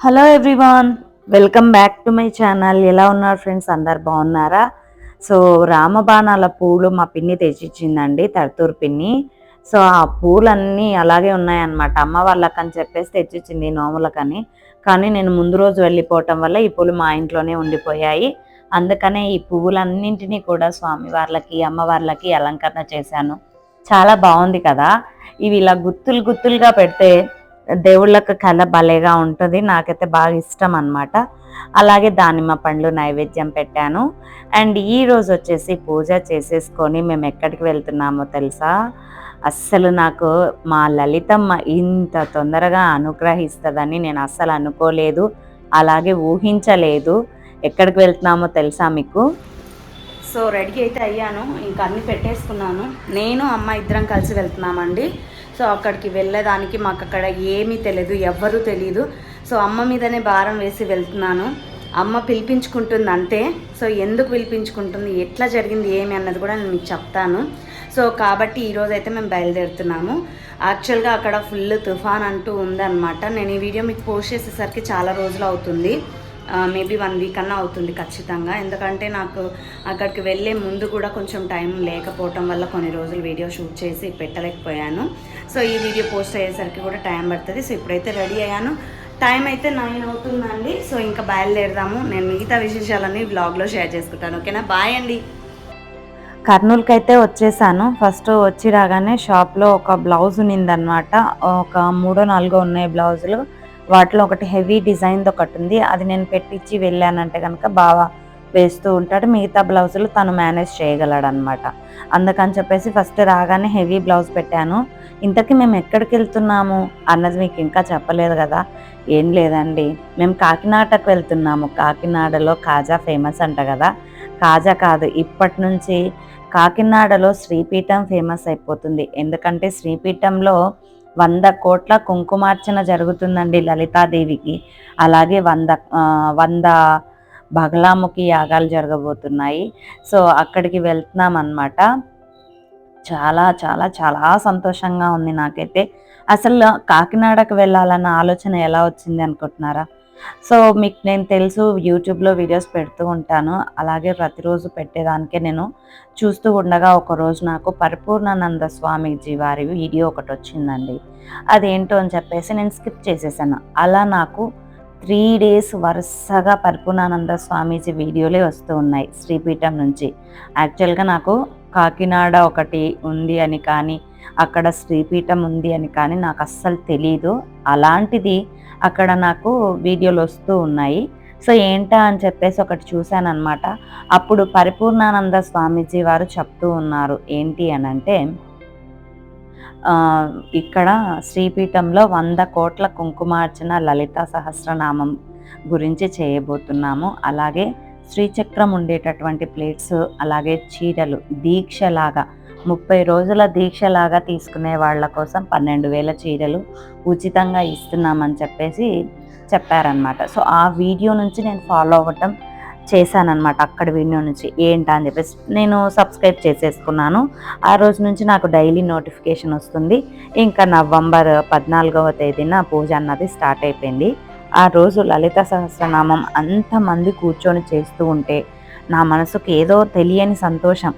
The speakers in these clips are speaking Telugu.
Hello everyone welcome back to my channel ఎలా ఉన్నారు ఫ్రెండ్స్ అందరు బాగున్నారా? సో రామబాణాల పూలు మా పిన్ని తెచ్చిచ్చిందండి తరతూరు పిన్ని. సో ఆ పూలన్నీ అలాగే ఉన్నాయన్నమాట. అమ్మ వాళ్ళకని చెప్పేసి తెచ్చిచ్చింది నోములకని. కానీ నేను ముందు రోజు వెళ్ళిపోవటం వల్ల ఈ పూలు మా ఇంట్లోనే ఉండిపోయాయి. అందుకనే ఈ పువ్వులన్నింటినీ కూడా స్వామి వాళ్ళకి అమ్మవార్లకి అలంకరణ చేశాను. చాలా బాగుంది కదా? ఇవి ఇలా గుత్తులు గుత్తులుగా పెడితే దేవుళ్ళకు కళ భలేగా ఉంటుంది. నాకైతే బాగా ఇష్టం అన్నమాట. అలాగే దానిమ్మ పండ్లు నైవేద్యం పెట్టాను. అండ్ ఈ రోజు వచ్చేసి పూజ చేసేసుకొని మేము ఎక్కడికి వెళ్తున్నామో తెలుసా? అస్సలు నాకు మా లలితమ్మ ఇంత తొందరగా అనుగ్రహిస్తుందని నేను అస్సలు అనుకోలేదు. అలాగే ఊహించలేదు. ఎక్కడికి వెళ్తున్నామో తెలుసా మీకు? సో రెడీ అయితే అయ్యాను. ఇంకా అన్నీ పెట్టేసుకున్నాను. నేను అమ్మ ఇద్దరం కలిసి వెళ్తున్నామండి. సో అక్కడికి వెళ్ళేదానికి మాకు అక్కడ ఏమీ తెలియదు ఎవ్వరూ తెలియదు సో అమ్మ మీదనే భారం వేసి వెళ్తున్నాను. అమ్మ పిలిపించుకుంటుంది అంతే సో ఎందుకు పిలిపించుకుంటుంది ఎట్లా జరిగింది ఏమి అన్నది కూడా నేను మీకు చెప్తాను. సో కాబట్టి ఈరోజు అయితే మేము బయలుదేరుతున్నాము. యాక్చువల్గా అక్కడ ఫుల్ తుఫాన్ అంటూ ఉందన్నమాట. నేను ఈ వీడియో మీకు పోస్ట్ చేసేసరికి చాలా రోజులు అవుతుంది. మేబీ వన్ వీక్ అన్నా అవుతుంది ఖచ్చితంగా. ఎందుకంటే నాకు అక్కడికి వెళ్ళే ముందు కూడా కొంచెం టైం లేకపోవటం వల్ల కొన్ని రోజులు వీడియో షూట్ చేసి పెట్టలేకపోయాను. సో ఈ వీడియో పోస్ట్ అయ్యేసరికి కూడా టైం పడుతుంది. సో ఇప్పుడైతే రెడీ అయ్యాను. టైం అయితే నైన్ అవుతుందండి. సో ఇంకా బయలుదేరదాము. నేను మిగతా విశేషాలన్నీ బ్లాగ్లో షేర్ చేసుకుంటాను. ఓకేనా? బాయ్ అండి. కర్నూలుకి అయితే వచ్చేసాను. ఫస్ట్ వచ్చి రాగానే షాప్లో ఒక బ్లౌజ్ ఉన్నిందనమాట. ఒక మూడో నాలుగో ఉన్నాయి బ్లౌజులు. వాటిలో ఒకటి హెవీ డిజైన్ ఒకటి ఉంది. అది నేను పెట్టించి వెళ్ళానంటే కనుక బాగా వేస్తూ ఉంటాడు. మిగతా బ్లౌజులు తను మేనేజ్ చేయగలడు అనమాట అందుకని చెప్పేసి ఫస్ట్ రాగానే హెవీ బ్లౌజ్ పెట్టాను. ఇంతకీ మేము ఎక్కడికి వెళ్తున్నాము అన్నది మీకు ఇంకా చెప్పలేదు కదా. ఏం లేదండి. మేము కాకినాడకు వెళ్తున్నాము. కాకినాడలో కాజా ఫేమస్ అంట కదా. కాజా కాదు ఇప్పటి నుంచి కాకినాడలో శ్రీపీఠం ఫేమస్ అయిపోతుంది. ఎందుకంటే శ్రీపీఠంలో వంద కోట్ల కుంకుమార్చన జరుగుతుందండి లలితాదేవికి. అలాగే వంద వంద బగలాముఖి యాగాలు జరగబోతున్నాయి. సో అక్కడికి వెళ్తున్నాం అనమాట చాలా చాలా చాలా సంతోషంగా ఉంది నాకైతే. అసలు కాకినాడకు వెళ్ళాలన్న ఆలోచన ఎలా వచ్చింది అనుకుంటున్నారా? సో మీకు నేను తెలుసు యూట్యూబ్లో వీడియోస్ పెడుతూ ఉంటాను. అలాగే ప్రతిరోజు పెట్టేదానికే నేను చూస్తూ ఉండగా ఒకరోజు నాకు పరిపూర్ణానంద స్వామీజీ వారి వీడియో ఒకటి వచ్చిందండి. అదేంటో అని చెప్పేసి నేను స్కిప్ చేసేసాను. అలా నాకు త్రీ డేస్ వరుసగా పరిపూర్ణానంద స్వామీజీ వీడియోలే వస్తూ ఉన్నాయి శ్రీపీఠం నుంచి. యాక్చువల్గా నాకు కాకినాడ ఒకటి ఉంది అని కానీ అక్కడ శ్రీపీఠం ఉంది అని కానీ నాకు అస్సలు తెలీదు. అలాంటిది అక్కడ నాకు వీడియోలు వస్తూ ఉన్నాయి. సో ఏంటా అని చెప్పేసి ఒకటి చూశాను అనమాట అప్పుడు పరిపూర్ణానంద స్వామీజీ వారు చెప్తూ ఉన్నారు. ఏంటి అని అంటే ఇక్కడ శ్రీపీఠంలో వంద కోట్ల కుంకుమార్చన లలిత సహస్రనామం గురించి చేయబోతున్నాము. అలాగే శ్రీచక్రం ఉండేటటువంటి ప్లేట్స్ అలాగే చీరలు దీక్షలాగా ముప్పై రోజుల దీక్షలాగా తీసుకునే వాళ్ళ కోసం పన్నెండు వేల చీరలు ఉచితంగా ఇస్తున్నామని చెప్పేసి చెప్పారనమాట సో ఆ వీడియో నుంచి నేను ఫాలో అవ్వటం చేశానమాట అక్కడ వీడియో నుంచి. ఏంటా అని చెప్పేసి నేను సబ్స్క్రైబ్ చేసేసుకున్నాను. ఆ రోజు నుంచి నాకు డైలీ నోటిఫికేషన్ వస్తుంది. ఇంకా నవంబర్ పద్నాలుగవ తేదీన పూజ అన్నది స్టార్ట్ అయిపోయింది. ఆ రోజు లలిత సహస్రనామం అంతమంది కూర్చొని చేస్తూ ఉంటే నా మనసుకు ఏదో తెలియని సంతోషం.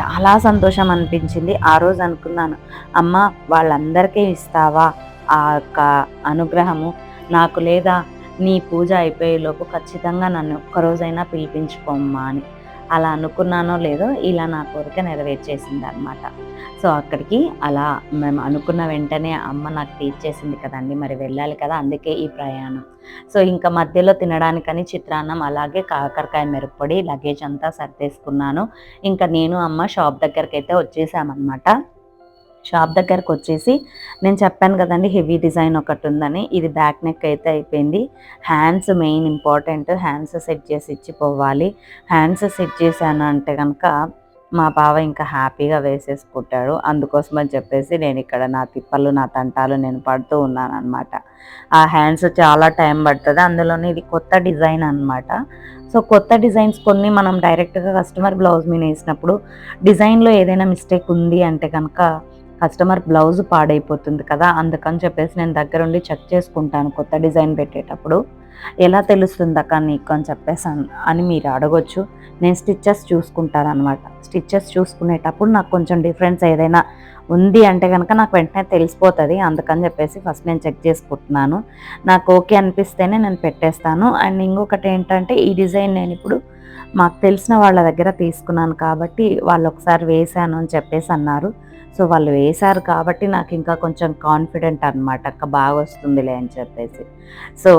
చాలా సంతోషం అనిపించింది. ఆ రోజు అనుకున్నాను అమ్మ వాళ్ళందరికీ ఇస్తావా ఆ యొక్క అనుగ్రహము? నాకు లేదా నీ పూజ అయిపోయేలోపు ఖచ్చితంగా నన్ను ఒక్కరోజైనా పిలిపించుకోమ్మా అని. అలా అనుకున్నానో లేదో ఇలా నా కోరిక నెరవేర్చేసింది అనమాట సో అక్కడికి అలా మేము అనుకున్న వెంటనే అమ్మ నాకు తీర్చేసింది కదండి మరి వెళ్ళాలి కదా అందుకే ఈ ప్రయాణం. సో ఇంకా మధ్యలో తినడానికని చిత్రాన్నం అలాగే కాకరకాయ మిరప్పొడి లగేజ్ అంతా సర్దేసుకున్నాను. ఇంకా నేను అమ్మ షాప్ దగ్గరికి అయితే వచ్చేసామన్నమాట షాప్ దగ్గరకు వచ్చేసి నేను చెప్పాను కదండి హెవీ డిజైన్ ఒకటి ఉందని ఇది బ్యాక్ నెక్ అయితే అయిపోయింది. Hands main important. Hands set చేసి ఇచ్చిపోవాలి. హ్యాండ్స్ సెట్ చేశాను అంటే కనుక మా బావ ఇంకా హ్యాపీగా వేసేసుకుంటాడు అందుకోసం అని చెప్పేసి నేను ఇక్కడ నా తిప్పలు నా తంటాలు నేను పడుతూ ఉన్నాను అనమాట ఆ హ్యాండ్స్ చాలా టైం పడుతుంది. అందులోనే ఇది కొత్త డిజైన్ అనమాట సో కొత్త డిజైన్స్ కొన్ని మనం డైరెక్ట్గా కస్టమర్ బ్లౌజ్ మీద వేసినప్పుడు డిజైన్లో ఏదైనా మిస్టేక్ ఉంది అంటే కనుక కస్టమర్ బ్లౌజ్ పాడైపోతుంది కదా అందుకని చెప్పేసి నేను దగ్గరుండి చెక్ చేసుకుంటాను కొత్త డిజైన్ పెట్టేటప్పుడు. ఎలా తెలుస్తుంది అక్క నీకు అని చెప్పేసి అన్- అని మీరు అడగొచ్చు. నేను స్టిచ్చెస్ చూసుకుంటాను అనమాట స్టిచ్చెస్ చూసుకునేటప్పుడు నాకు కొంచెం డిఫరెన్స్ ఏదైనా ఉంది అంటే కనుక నాకు వెంటనే తెలిసిపోతుంది. అందుకని చెప్పేసి ఫస్ట్ నేను చెక్ చేసుకుంటున్నాను. నాకు ఓకే అనిపిస్తేనే నేను పెట్టేస్తాను. అండ్ ఇంకొకటి ఏంటంటే ఈ డిజైన్ నేను ఇప్పుడు మాకు తెలిసిన వాళ్ళ దగ్గర తీసుకున్నాను కాబట్టి వాళ్ళు ఒకసారి వేశాను అని చెప్పేసి అన్నారు. సో వాళ్ళు వేశారు కాబట్టి నాకు ఇంకా కొంచెం కాన్ఫిడెంట్ అనమాట అక్క బాగా వస్తుందిలే అని చెప్పేసి. సో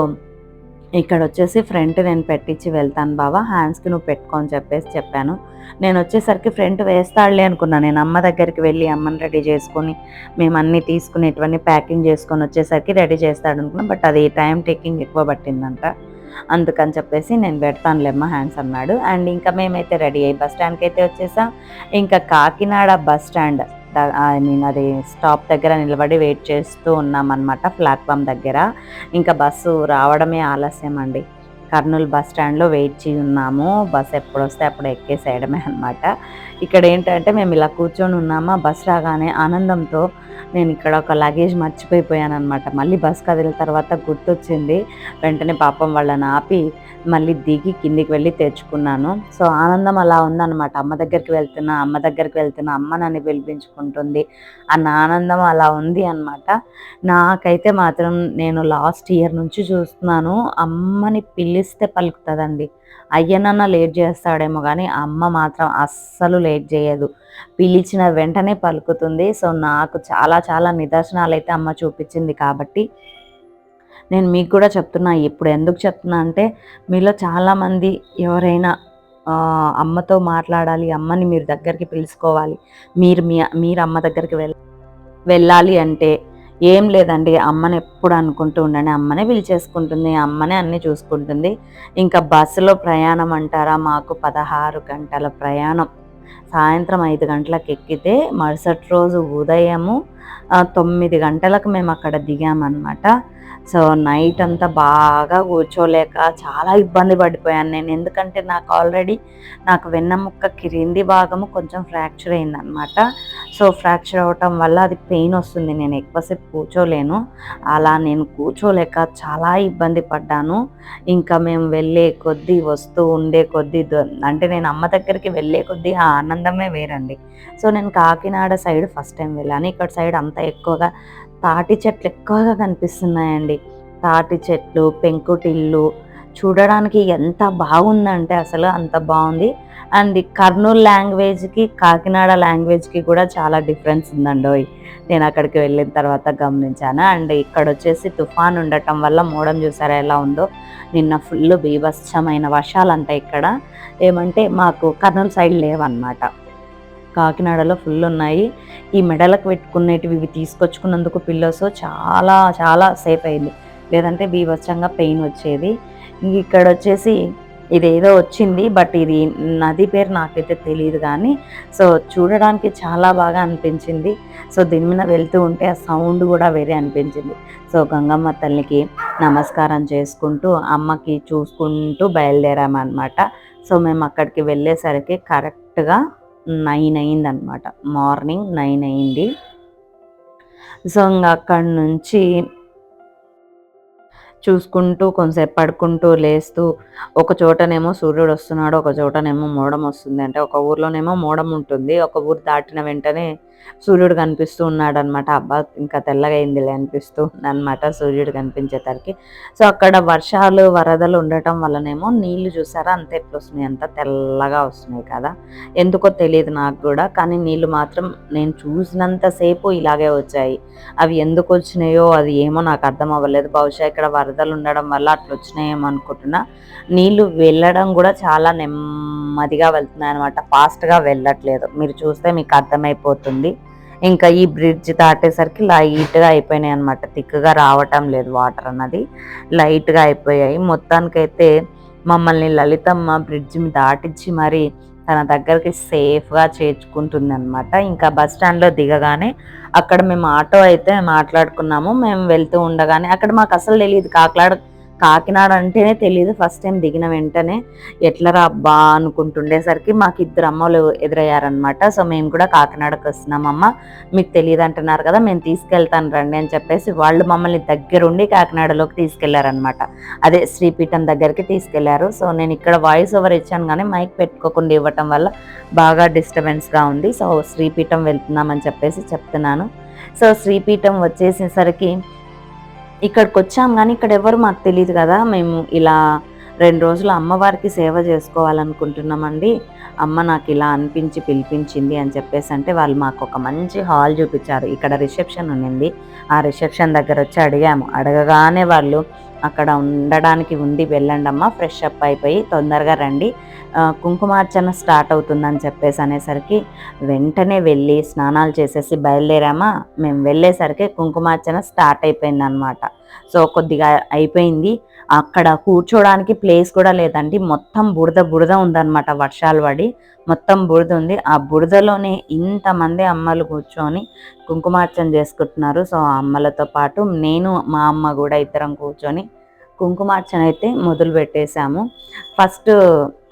ఇక్కడ వచ్చేసి ఫ్రంట్ నేను పెట్టించి వెళ్తాను బావా హ్యాండ్స్కి నువ్వు పెట్టుకొని చెప్పేసి చెప్పాను. నేను వచ్చేసరికి ఫ్రంట్ వేస్తాడులే అనుకున్నాను నేను అమ్మ దగ్గరికి వెళ్ళి అమ్మని రెడీ చేసుకొని మేము అన్నీ తీసుకునేటువన్నీ ప్యాకింగ్ చేసుకొని వచ్చేసరికి రెడీ చేస్తాడు అనుకున్నాను బట్ అది టైం టేకింగ్ ఎక్కువ పట్టిందంట. అందుకని చెప్పేసి నేను పెడతానులేమ్మ హ్యాండ్స్ అన్నాడు. అండ్ ఇంకా మేమైతే రెడీ అయ్యి బస్ స్టాండ్కి అయితే వచ్చేసాం. ఇంకా Kakinada bus stand. I mean అది స్టాప్ దగ్గర నిలబడి వెయిట్ చేస్తూ ఉన్నామన్నమాట ప్లాట్ఫామ్ దగ్గర. ఇంకా బస్సు రావడమే ఆలస్యం అండి కర్నూలు బస్ స్టాండ్లో వెయిట్ చేయి ఉన్నాము. బస్ ఎప్పుడు వస్తే అప్పుడు ఎక్కేసేయడమే అనమాట ఇక్కడ ఏంటంటే మేము ఇలా కూర్చొని ఉన్నామా? బస్ రాగానే ఆనందంతో నేను ఇక్కడ ఒక లగేజ్ మర్చిపోయిపోయాను అనమాట మళ్ళీ బస్ కదిలిన తర్వాత గుర్తొచ్చింది. వెంటనే పాపం వాళ్ళని ఆపి మళ్ళీ దిగి కిందికి వెళ్ళి తెచ్చుకున్నాను. సో ఆనందం అలా ఉందన్నమాట. అమ్మ దగ్గరికి వెళ్తున్నా అమ్మ దగ్గరికి వెళ్తున్నా అమ్మ నన్ను పిలిపించుకుంటుంది అన్న ఆనందం అలా ఉంది అనమాట నాకైతే మాత్రం నేను లాస్ట్ ఇయర్ నుంచి చూస్తున్నాను అమ్మని పిలిస్తే పలుకుతుందండి. అయ్యనన్న లేట్ చేస్తాడేమో కానీ అమ్మ మాత్రం అస్సలు లేట్ చేయదు. పిలిచిన వెంటనే పలుకుతుంది. సో నాకు చాలా చాలా నిదర్శనాలు అయితే అమ్మ చూపించింది కాబట్టి నేను మీకు కూడా చెప్తున్నా ఇప్పుడు ఎందుకు చెప్తున్నా అంటే మీలో చాలామంది ఎవరైనా అమ్మతో మాట్లాడాలి అమ్మని మీరు దగ్గరికి పిలుచుకోవాలి మీరు మీ మీరు అమ్మ దగ్గరికి వెళ్ళ వెళ్ళాలి అంటే ఏం లేదండి అమ్మని ఎప్పుడు అనుకుంటూ ఉండండి అమ్మనే పిలిచేసుకుంటుంది అమ్మనే అన్నీ చూసుకుంటుంది. ఇంకా బస్సులో ప్రయాణం అంటారా మాకు పదహారు గంటల ప్రయాణం. సాయంత్రం ఐదు గంటలకు ఎక్కితే మరుసటి రోజు ఉదయము తొమ్మిది గంటలకు మేము అక్కడ దిగామన్నమాట. సో నైట్ అంతా బాగా కూర్చోలేక చాలా ఇబ్బంది పడిపోయాను నేను. ఎందుకంటే నాకు ఆల్రెడీ నాకు వెన్నముక్క క్రింది భాగము కొంచెం ఫ్రాక్చర్ అయిందనమాట సో ఫ్రాక్చర్ అవటం వల్ల అది పెయిన్ వస్తుంది. నేను ఎక్కువసేపు కూర్చోలేను. అలా నేను కూర్చోలేక చాలా ఇబ్బంది పడ్డాను. ఇంకా మేము వెళ్ళే కొద్దీ వస్తూ ఉండే కొద్దీ అంటే నేను అమ్మ దగ్గరికి వెళ్ళే కొద్దీ ఆ ఆనందమే వేరండి. సో నేను కాకినాడ సైడ్ ఫస్ట్ టైం వెళ్ళాను. ఇక్కడ సైడ్ అంత ఎక్కువగా తాటి చెట్లు ఎక్కువగా కనిపిస్తున్నాయండి. తాటి చెట్లు పెంకుటిల్లు చూడడానికి ఎంత బాగుందంటే అసలు అంత బాగుంది. అండ్ కర్నూలు లాంగ్వేజ్కి కాకినాడ లాంగ్వేజ్కి కూడా చాలా డిఫరెన్స్ ఉందండి నేను అక్కడికి వెళ్ళిన తర్వాత గమనించాను. అండ్ ఇక్కడ వచ్చేసి తుఫాన్ ఉండటం వల్ల మోడం చూసారా ఎలా ఉందో? నిన్న ఫుల్ బీభత్సమైన వర్షాలంట ఇక్కడ. ఏమంటే మాకు కర్నూలు సైడ్ లేవన్నమాట. కాకినాడలో ఫుల్ ఉన్నాయి. ఈ మెడలకు పెట్టుకునేటివి ఇవి తీసుకొచ్చుకున్నందుకు పిల్లోస్ చాలా చాలా సేఫ్ అయింది. లేదంటే బీభత్సంగా పెయిన్ వచ్చేది. ఇక్కడ వచ్చేసి ఇదేదో వచ్చింది బట్ ఇది నది పేరు నాకైతే తెలియదు కానీ సో చూడడానికి చాలా బాగా అనిపించింది. సో దీని మీద వెళ్తూ ఉంటే ఆ సౌండ్ కూడా వేరే అనిపించింది. సో గంగమ్మ తల్లికి నమస్కారం చేసుకుంటూ అమ్మకి చూసుకుంటూ బయలుదేరామన్నమాట. సో మేము అక్కడికి వెళ్ళేసరికి కరెక్ట్గా నైన్ అయింది అనమాట మార్నింగ్ నైన్ అయింది సో ఇంకా అక్కడి నుంచి చూసుకుంటూ కొంతసేపు పడుకుంటూ లేస్తూ ఒక చోటనేమో సూర్యుడు వస్తున్నాడు ఒక చోటనేమో మోడం వస్తుంది అంటే ఒక ఊర్లోనేమో మోడం ఉంటుంది ఒక ఊరు దాటిన వెంటనే సూర్యుడు కనిపిస్తూ ఉన్నాడు అనమాట అబ్బా ఇంకా తెల్లగా అయిందిలే అనిపిస్తూ అనమాట సూర్యుడు కనిపించేసరికి సో అక్కడ వర్షాలు వరదలు ఉండటం వల్లనేమో నీళ్ళు చూసారా? అంత ఎట్లు వస్తున్నాయి? అంత తెల్లగా వస్తున్నాయి కదా? ఎందుకో తెలియదు నాకు కూడా. కానీ నీళ్ళు మాత్రం నేను చూసినంతసేపు ఇలాగే వచ్చాయి. అవి ఎందుకు వచ్చినాయో అది ఏమో నాకు అర్థం అవ్వలేదు. బహుశా ఇక్కడ వరదలు ఉండడం వల్ల అట్లా వచ్చినాయేమో అనుకుంటున్నా. నీళ్ళు వెళ్ళడం కూడా చాలా నెమ్మదిగా వెళ్తున్నాయి అనమాట ఫాస్ట్గా వెళ్ళట్లేదు. మీరు చూస్తే మీకు అర్థమైపోతుంది. ఇంకా ఈ బ్రిడ్జ్ దాటేసరికి లైట్గా అయిపోయినాయి అనమాట థిక్గా రావటం లేదు వాటర్ అన్నది. లైట్గా అయిపోయాయి. మొత్తానికైతే మమ్మల్ని లలితమ్మ బ్రిడ్జ్ దాటించి మరి తన దగ్గరికి సేఫ్గా చేర్చుకుంటుంది అనమాట ఇంకా బస్ స్టాండ్లో దిగగానే అక్కడ మేము ఆటో అయితే మాట్లాడుకున్నాము. మేము వెళ్తూ ఉండగానే అక్కడ మాకు అసలు తెలియదు కాకినాడ కాకినాడ అంటేనే తెలియదు ఫస్ట్ టైం దిగిన వెంటనే ఎట్లరా అబ్బా అనుకుంటుండేసరికి మాకు ఇద్దరు అమ్మలు ఎదురయ్యారనమాట సో మేము కూడా కాకినాడకు వస్తున్నామమ్మ మీకు తెలియదు అంటున్నారు కదా మేము తీసుకెళ్తాను రండి అని చెప్పేసి వాళ్ళు మమ్మల్ని దగ్గరుండి కాకినాడలోకి తీసుకెళ్ళారనమాట అదే శ్రీపీఠం దగ్గరికి తీసుకెళ్ళారు. సో నేను ఇక్కడ వాయిస్ ఓవర్ ఇచ్చాను కానీ మైక్ పెట్టుకోకుండా ఇవ్వటం వల్ల బాగా డిస్టర్బెన్స్గా ఉంది. సో శ్రీపీఠం వెళ్తున్నామని చెప్పేసి చెప్తున్నాను. సో శ్రీపీఠం వచ్చేసేసరికి ఇక్కడికి వచ్చాం కానీ ఇక్కడ ఎవరు మాకు తెలియదు కదా మేము ఇలా రెండు రోజులు అమ్మవారికి సేవ చేసుకోవాలనుకుంటున్నామండి. అమ్మ నాకు ఇలా అనిపించి పిలిపించింది అని చెప్పేసి అంటే వాళ్ళు మాకు ఒక మంచి హాల్ చూపించారు. ఇక్కడ రిసెప్షన్ ఉన్నింది ఆ రిసెప్షన్ దగ్గర వచ్చి అడిగాము. అడగగానే వాళ్ళు అక్కడ ఉండడానికి ఉంది వెళ్ళండి అమ్మ ఫ్రెష్ అప్ అయిపోయి తొందరగా రండి. కుంకుమార్చన స్టార్ట్ అవుతుందని చెప్పేసి అనేసరికి వెంటనే వెళ్ళి స్నానాలు చేసేసి బయలుదేరామా? మేము వెళ్ళేసరికి కుంకుమార్చన స్టార్ట్ అయిపోయింది అనమాట సో కొద్దిగా అయిపోయింది. అక్కడ కూర్చోడానికి ప్లేస్ కూడా లేదండి. మొత్తం బురద బురద ఉందన్నమాట వర్షాలు పడి. మొత్తం బురద ఉంది. ఆ బురదలోనే ఇంతమంది అమ్మలు కూర్చొని కుంకుమార్చన చేసుకుంటున్నారు. సో ఆ అమ్మలతో పాటు నేను మా అమ్మ కూడా ఇద్దరం కూర్చొని కుంకుమార్చన అయితే మొదలు పెట్టేశాము. ఫస్ట్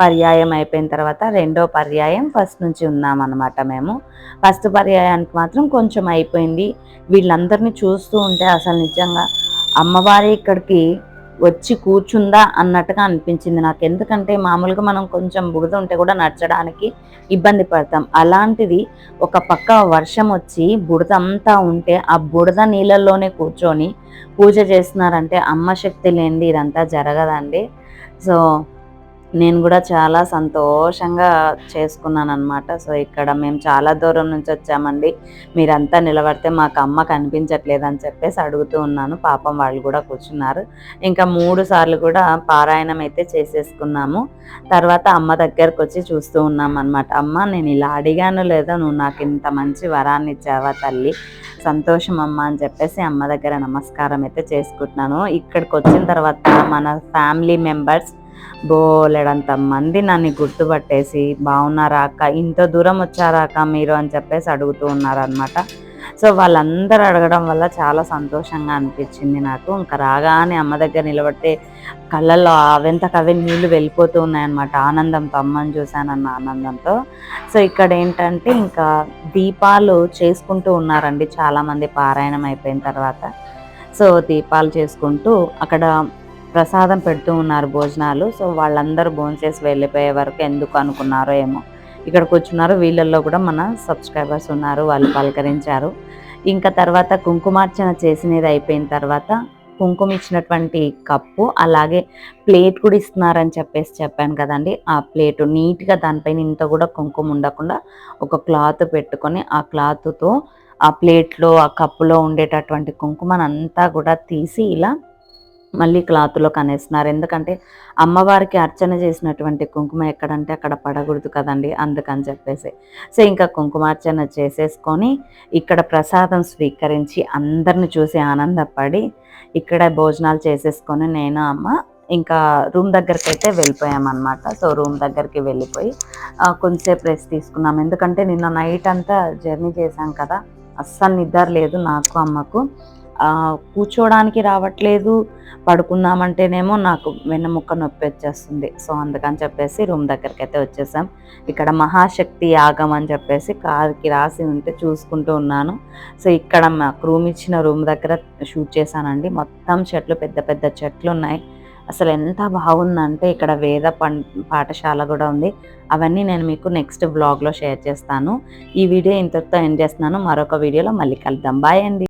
పర్యాయం అయిపోయిన తర్వాత రెండో పర్యాయం ఫస్ట్ నుంచి ఉన్నామన్నమాట మేము. ఫస్ట్ పర్యాయానికి మాత్రం కొంచెం అయిపోయింది. వీళ్ళందరినీ చూస్తూ ఉంటే అసలు నిజంగా అమ్మవారి ఇక్కడికి వచ్చి కూర్చుందా అన్నట్టుగా అనిపించింది. నాకు ఎందుకంటే మామూలుగా మనం కొంచెం బురద ఉంటే కూడా నడచడానికి ఇబ్బంది పడతాం. అలాంటిది ఒక పక్క వర్షం వచ్చి బురద అంతా ఉంటే ఆ బురద నీళ్ళల్లోనే కూర్చొని పూజ చేస్తున్నారంటే అమ్మ శక్తి లేనిది ఇదంతా జరగదండి. సో నేను కూడా చాలా సంతోషంగా చేసుకున్నాను అనమాట సో ఇక్కడ మేము చాలా దూరం నుంచి వచ్చామండి. మీరంతా నిలబడితే మాకు అమ్మ కనిపించట్లేదు అని చెప్పేసి అడుగుతూ ఉన్నాను. పాపం వాళ్ళు కూడా కూర్చున్నారు. ఇంకా మూడు సార్లు కూడా పారాయణం అయితే చేసేసుకున్నాము. తర్వాత అమ్మ దగ్గరకు వచ్చి చూస్తూ ఉన్నాం అనమాట అమ్మ నేను ఇలా అడిగాను లేదా? నువ్వు నాకు ఇంత మంచి వరాన్ని ఇచ్చావా తల్లి? సంతోషం అమ్మ అని చెప్పేసి అమ్మ దగ్గర నమస్కారం అయితే చేసుకుంటున్నాను. ఇక్కడికి వచ్చిన తర్వాత మన ఫ్యామిలీ మెంబర్స్ బోలెడంత మంది నన్ను గుర్తుపట్టేసి బాగున్నారా అక్క? ఇంత దూరం వచ్చారా అక్క మీరు? అని చెప్పేసి అడుగుతూ ఉన్నారనమాట సో వాళ్ళందరూ అడగడం వల్ల చాలా సంతోషంగా అనిపించింది నాకు. ఇంకా రాగానే అమ్మ దగ్గర నిలబడితే కళ్ళల్లో అవెంతకవే నీళ్ళు వెళ్ళిపోతూ ఉన్నాయన్నమాట. ఆనందంతో అమ్మని చూశానన్న ఆనందంతో. సో ఇక్కడ ఏంటంటే ఇంకా దీపాలు చేసుకుంటూ ఉన్నారండి. చాలామంది పారాయణం అయిపోయిన తర్వాత. సో దీపాలు చేసుకుంటూ అక్కడ ప్రసాదం పెడుతూ ఉన్నారు భోజనాలు. సో వాళ్ళందరూ భోంచేసి వెళ్ళిపోయే వరకు ఎందుకు అనుకున్నారో ఏమో. ఇక్కడికి వచ్చినారు వీళ్ళల్లో కూడా మన సబ్స్క్రైబర్స్ ఉన్నారు. వాళ్ళు పలకరించారు. ఇంకా తర్వాత కుంకుమార్చన చేసినది అయిపోయిన తర్వాత కుంకుమ ఇచ్చినటువంటి కప్పు అలాగే ప్లేట్ కూడా ఇస్తున్నారని చెప్పేసి చెప్పాను కదండి. ఆ ప్లేట్ నీట్గా దానిపైన ఇంత కూడా కుంకుమ ఉండకుండా ఒక క్లాత్ పెట్టుకొని ఆ క్లాత్తో ఆ ప్లేట్లో ఆ కప్పులో ఉండేటటువంటి కుంకుమనంతా కూడా తీసి ఇలా మళ్ళీ క్లాత్లో కనేస్తున్నారు. ఎందుకంటే అమ్మవారికి అర్చన చేసినటువంటి కుంకుమ ఎక్కడంటే అక్కడ పడకూడదు కదండి అందుకని చెప్పేసి. సో ఇంకా కుంకుమార్చన చేసేసుకొని ఇక్కడ ప్రసాదం స్వీకరించి అందరిని చూసి ఆనందపడి ఇక్కడ భోజనాలు చేసేసుకొని నేను అమ్మ ఇంకా రూమ్ దగ్గరికి అయితే వెళ్ళిపోయామన్నమాట. సో రూమ్ దగ్గరికి వెళ్ళిపోయి కొంచెంసేపు రెస్ట్ తీసుకున్నాం ఎందుకంటే నిన్న నైట్ అంతా జర్నీ చేశాం కదా అస్సలు నిద్ర లేదు నాకు అమ్మకు. కూర్చోడానికి రావట్లేదు. పడుకుందామంటేనేమో నాకు వెన్నముక్క నొప్పి వచ్చేస్తుంది. సో అందుకని చెప్పేసి రూమ్ దగ్గరికి అయితే వచ్చేసాం. ఇక్కడ మహాశక్తి యాగం అని చెప్పేసి కార్కి రాసి ఉంటే చూసుకుంటూ ఉన్నాను. సో ఇక్కడ మాకు రూమ్ ఇచ్చిన రూమ్ దగ్గర షూట్ చేశానండి. మొత్తం చెట్లు పెద్ద పెద్ద చెట్లు ఉన్నాయి. అసలు ఎంత బాగుందంటే ఇక్కడ వేద పం పాఠశాల కూడా ఉంది. అవన్నీ నేను మీకు నెక్స్ట్ బ్లాగ్లో షేర్ చేస్తాను. ఈ వీడియో ఇంతతో ఎండ్ చేస్తున్నాను. మరొక వీడియోలో మళ్ళీ కలుద్దాం. బాయ్ అండి.